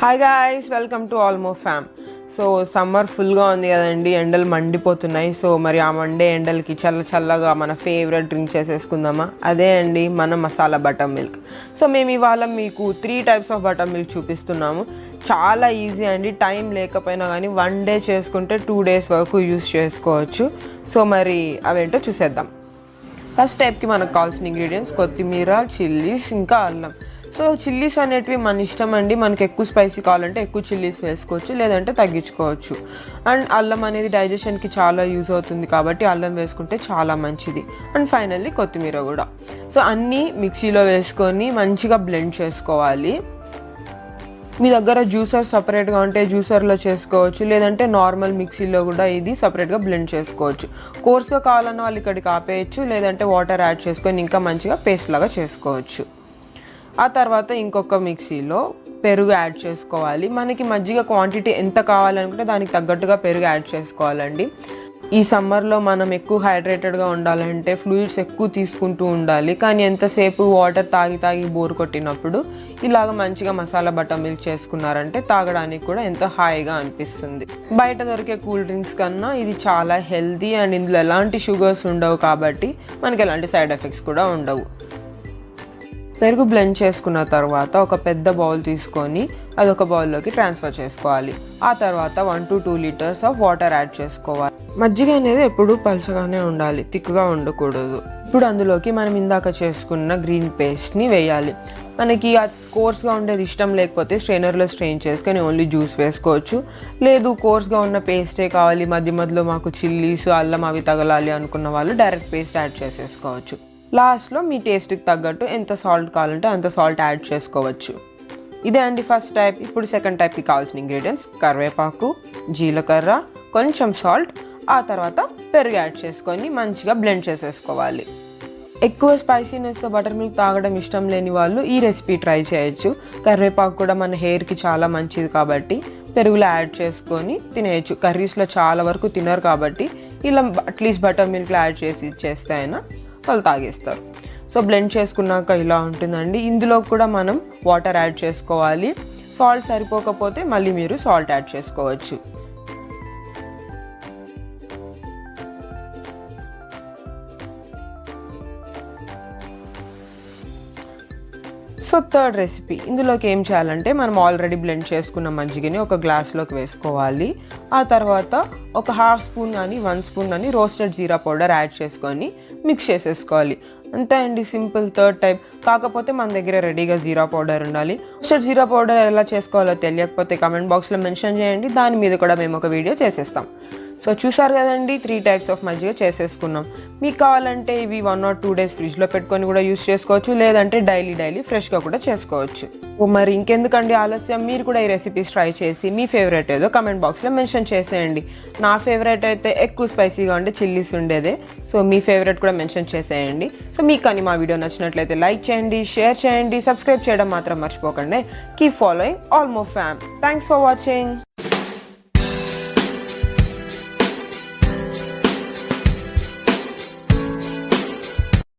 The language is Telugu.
Hi guys welcome to Almo Fam so summer ఫుల్గా ఉంది కదండి ఎండలు మండిపోతున్నాయి. సో మరి ఆ మండే ఎండలకి చల్ల చల్లగా మన ఫేవరెట్ డ్రింక్ చేసేసుకుందామా? అదే అండి మన మసాలా బటర్ మిల్క్ సో మేము ఇవాళ మీకు three types of buttermilk చూపిస్తున్నాము. చాలా ఈజీ అండి టైం లేకపోయినా కానీ వన్ డే చేసుకుంటే టూ డేస్ వరకు యూస్ చేసుకోవచ్చు. సో మరి అవేంటో చూసేద్దాం. ఫస్ట్ టైప్కి మనకు కావాల్సిన ఇంగ్రీడియంట్స్ కొత్తిమీర చిల్లీస్ ఇంకా అల్లం. సో చిల్లీస్ అనేటివి మన ఇష్టం అండి. మనకి ఎక్కువ స్పైసీ కావాలంటే ఎక్కువ చిల్లీస్ వేసుకోవచ్చు లేదంటే తగ్గించుకోవచ్చు. అండ్ అల్లం అనేది డైజెషన్కి చాలా యూజ్ అవుతుంది కాబట్టి అల్లం వేసుకుంటే చాలా మంచిది. అండ్ ఫైనల్లీ కొత్తిమీర కూడా. సో అన్నీ మిక్సీలో వేసుకొని మంచిగా బ్లెండ్ చేసుకోవాలి. మీ దగ్గర జ్యూసర్ సపరేట్గా ఉంటే జ్యూసర్లో చేసుకోవచ్చు లేదంటే నార్మల్ మిక్సీలో కూడా ఇది సపరేట్గా బ్లెండ్ చేసుకోవచ్చు. కోర్స్గా కావాలన్న వాళ్ళు ఇక్కడికి ఆపేయచ్చు లేదంటే వాటర్ యాడ్ చేసుకొని ఇంకా మంచిగా పేస్ట్ లాగా చేసుకోవచ్చు. ఆ తర్వాత ఇంకొక మిక్సీలో పెరుగు యాడ్ చేసుకోవాలి. మనకి మజ్జిగ క్వాంటిటీ ఎంత కావాలనుకుంటే దానికి తగ్గట్టుగా పెరుగు యాడ్ చేసుకోవాలండి. ఈ సమ్మర్లో మనం ఎక్కువ హైడ్రేటెడ్గా ఉండాలంటే ఫ్లూయిడ్స్ ఎక్కువ తీసుకుంటూ ఉండాలి. కానీ ఎంతసేపు వాటర్ తాగి తాగి బోర్ కొట్టినప్పుడు ఇలాగ మంచిగా మసాలా బటర్ మిల్క్ చేసుకున్నారంటే తాగడానికి కూడా ఎంతో హాయిగా అనిపిస్తుంది. బయట దొరికే కూల్ డ్రింక్స్ కన్నా ఇది చాలా హెల్తీ అండ్ ఇందులో ఎలాంటి షుగర్స్ ఉండవు కాబట్టి మనకి ఎలాంటి సైడ్ ఎఫెక్ట్స్ కూడా ఉండవు. పెరుగు బ్లెండ్ చేసుకున్న తర్వాత ఒక పెద్ద బౌల్ తీసుకొని అదొక బౌల్లోకి ట్రాన్స్ఫర్ చేసుకోవాలి. ఆ తర్వాత one to two litres of water add చేసుకోవాలి. మజ్జిగ అనేది ఎప్పుడూ పలచగానే ఉండాలి తిక్కుగా ఉండకూడదు. ఇప్పుడు అందులోకి మనం ఇందాక చేసుకున్న గ్రీన్ పేస్ట్ని వేయాలి. మనకి ఆ కోర్స్గా ఉండేది ఇష్టం లేకపోతే స్ట్రైనర్లో స్ట్రెయిన్ చేసుకొని ఓన్లీ జ్యూస్ వేసుకోవచ్చు. లేదు కోర్స్గా ఉన్న పేస్టే కావాలి మధ్య మధ్యలో మాకు చిల్లీస్ అల్లం అవి తగలాలి అనుకున్న వాళ్ళు డైరెక్ట్ పేస్ట్ యాడ్ చేసేసుకోవచ్చు. లాస్ట్లో మీ టేస్ట్కి తగ్గట్టు ఎంత సాల్ట్ కావాలంటే అంత సాల్ట్ యాడ్ చేసుకోవచ్చు. ఇదే అండి ఫస్ట్ టైప్. ఇప్పుడు సెకండ్ టైప్కి కావాల్సిన ఇంగ్రీడియంట్స్ కరివేపాకు జీలకర్ర కొంచెం సాల్ట్ ఆ తర్వాత పెరుగు యాడ్ చేసుకొని మంచిగా బ్లెండ్ చేసేసుకోవాలి. ఎక్కువ స్పైసీనెస్తో బటర్ మిల్క్ తాగడం ఇష్టం లేని వాళ్ళు ఈ రెసిపీ ట్రై చేయొచ్చు. కరివేపాకు కూడా మన హెయిర్కి చాలా మంచిది కాబట్టి పెరుగులో యాడ్ చేసుకొని తినేయచ్చు. కర్రీస్లో చాలా వరకు తినరు కాబట్టి ఇలా అట్లీస్ట్ బటర్ మిల్క్లో యాడ్ చేసి ఇచ్చేస్తే అయినా వాళ్ళు తాగేస్తారు. సో బ్లెండ్ చేసుకున్నాక ఇలా ఉంటుందండి. ఇందులో కూడా మనం వాటర్ యాడ్ చేసుకోవాలి. సాల్ట్ సరిపోకపోతే మళ్ళీ మీరు సాల్ట్ యాడ్ చేసుకోవచ్చు. So third recipe. ఇందులోకి ఏం చేయాలంటే మనం ఆల్రెడీ బ్లెండ్ చేసుకున్న మజ్జిగని ఒక గ్లాస్లోకి వేసుకోవాలి. ఆ తర్వాత ఒక హాఫ్ స్పూన్ కానీ వన్ స్పూన్ కానీ రోస్టెడ్ జీరా పౌడర్ యాడ్ చేసుకొని మిక్స్ చేసేసుకోవాలి. అంతే అండి సింపుల్ థర్డ్ టైప్. కాకపోతే మన దగ్గర రెడీగా జీరా పౌడర్ ఉండాలి. రోస్టెడ్ జీరా పౌడర్ ఎలా చేసుకోవాలో తెలియకపోతే కమెంట్ బాక్స్లో మెన్షన్ చేయండి. దాని మీద కూడా మేము ఒక వీడియో చేసేస్తాం. సో చూసారు కదండి త్రీ టైప్స్ ఆఫ్ మజ్జిగ చేసేసుకున్నాం. మీకు కావాలంటే ఇవి వన్ ఆర్ టూ డేస్ ఫ్రిడ్జ్లో పెట్టుకొని కూడా యూస్ చేసుకోవచ్చు లేదంటే డైలీ డైలీ ఫ్రెష్గా కూడా చేసుకోవచ్చు. ఓ మరి ఇంకెందుకండి ఆలస్యం? మీరు కూడా ఈ రెసిపీస్ ట్రై చేసి మీ ఫేవరెట్ ఏదో కమెంట్ బాక్స్లో మెన్షన్ చేసేయండి. నా ఫేవరెట్ అయితే ఎక్కువ స్పైసీగా ఉండే చిల్లీస్ ఉండేదే. సో మీ ఫేవరెట్ కూడా మెన్షన్ చేసేయండి. సో మీకు కానీ మా వీడియో నచ్చినట్లయితే లైక్ చేయండి షేర్ చేయండి సబ్స్క్రైబ్ చేయడం మాత్రం మర్చిపోకండి. కీప్ ఫాలోయింగ్ ఆల్మో ఫ్యామ్ థ్యాంక్స్ ఫర్ వాచింగ్